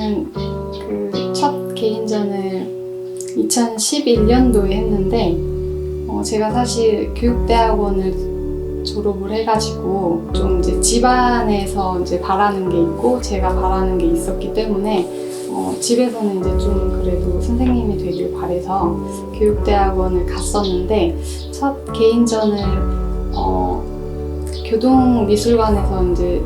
저는 그 첫 개인전을 2011년도에 했는데 어, 제가 사실 교육대학원을 졸업을 해가지고 좀 이제 집안에서 이제 바라는 게 있고 제가 바라는 게 있었기 때문에 어, 집에서는 이제 좀 그래도 선생님이 되길 바래서 교육대학원을 갔었는데 첫 개인전을 어, 교동미술관에서 이제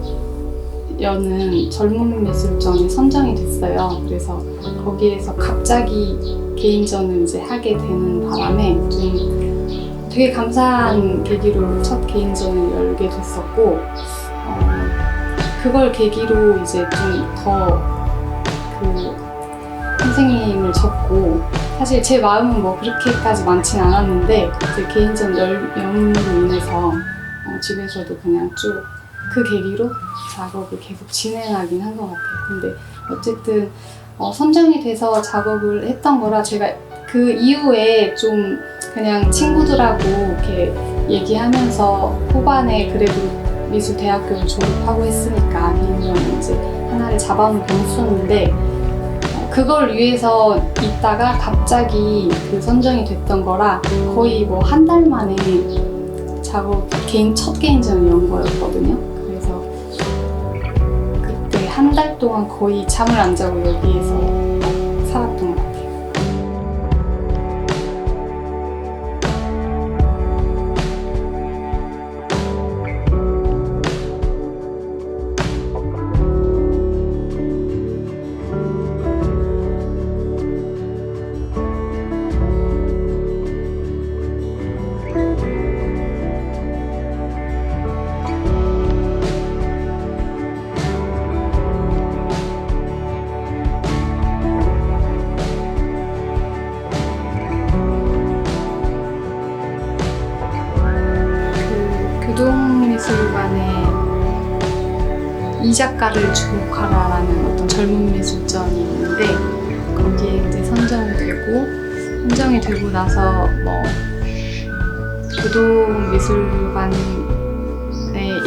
여는 젊은 미술전이 선정이 됐어요. 그래서 거기에서 갑자기 개인전을 이제 하게 되는 바람에 좀 되게 감사한 계기로 첫 개인전을 열게 됐었고 어, 그걸 계기로 이제 좀 더 그 선생님을 접고 사실 제 마음은 뭐 그렇게까지 많진 않았는데 이제 개인전 열, 연으로 인해서 어, 집에서도 그냥 쭉 그 계기로 작업을 계속 진행하긴 한 것 같아요. 근데 어쨌든 어, 선정이 돼서 작업을 했던 거라 제가 그 이후에 좀 그냥 친구들하고 이렇게 얘기하면서 후반에 그래도 미술대학교를 졸업하고 했으니까 개인전을 이제 하나를 잡아놓고 있었는데 어, 그걸 위해서 있다가 갑자기 그 선정이 됐던 거라 거의 뭐 한 달 만에 작업 개인 첫 개인전을 연 거였거든요. 한 달 동안 거의 잠을 안 자고 여기에서 살았던 그 교동미술관에 이 작가를 주목하라라는 어떤 젊은 미술전이 있는데 거기에 이제 선정이 되고 선정이 되고 나서 뭐 교동미술관에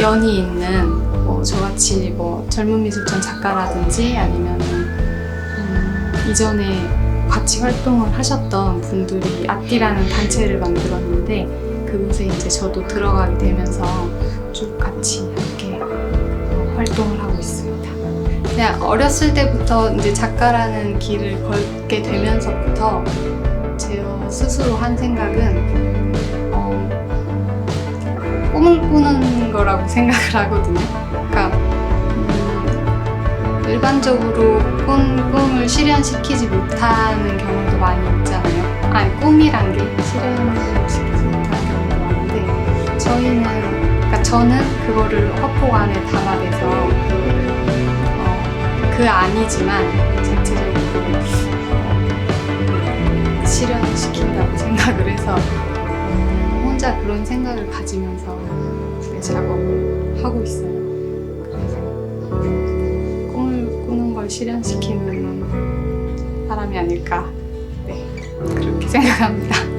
연이 있는 뭐 저같이 뭐 젊은 미술전 작가라든지 아니면 음, 이전에 같이 활동을 하셨던 분들이 아띠라는 단체를 만들었는데 그곳에 이제 저도 들어가게 되면서 쭉 같이 함께 어, 활동을 하고 있습니다. 그냥 어렸을 때부터 이제 작가라는 길을 걷게 되면서부터 제 스스로 한 생각은 어, 꿈을 꾸는 거라고 생각을 하거든요. 그러니까 음, 일반적으로 꿈, 꿈을 실현시키지 못하는 경우도 많이 있잖아요. 아니 꿈이란 게 실현 저희는 그러니까 저는 그거를 화폭 안에 담아내서 어, 그 아니지만 전체적으로 어, 실현시킨다고 생각을 해서 음, 혼자 그런 생각을 가지면서 네, 작업을 하고 있어요. 꿈을 꾸는 걸 실현시키는 사람이 아닐까 네 그렇게 생각합니다.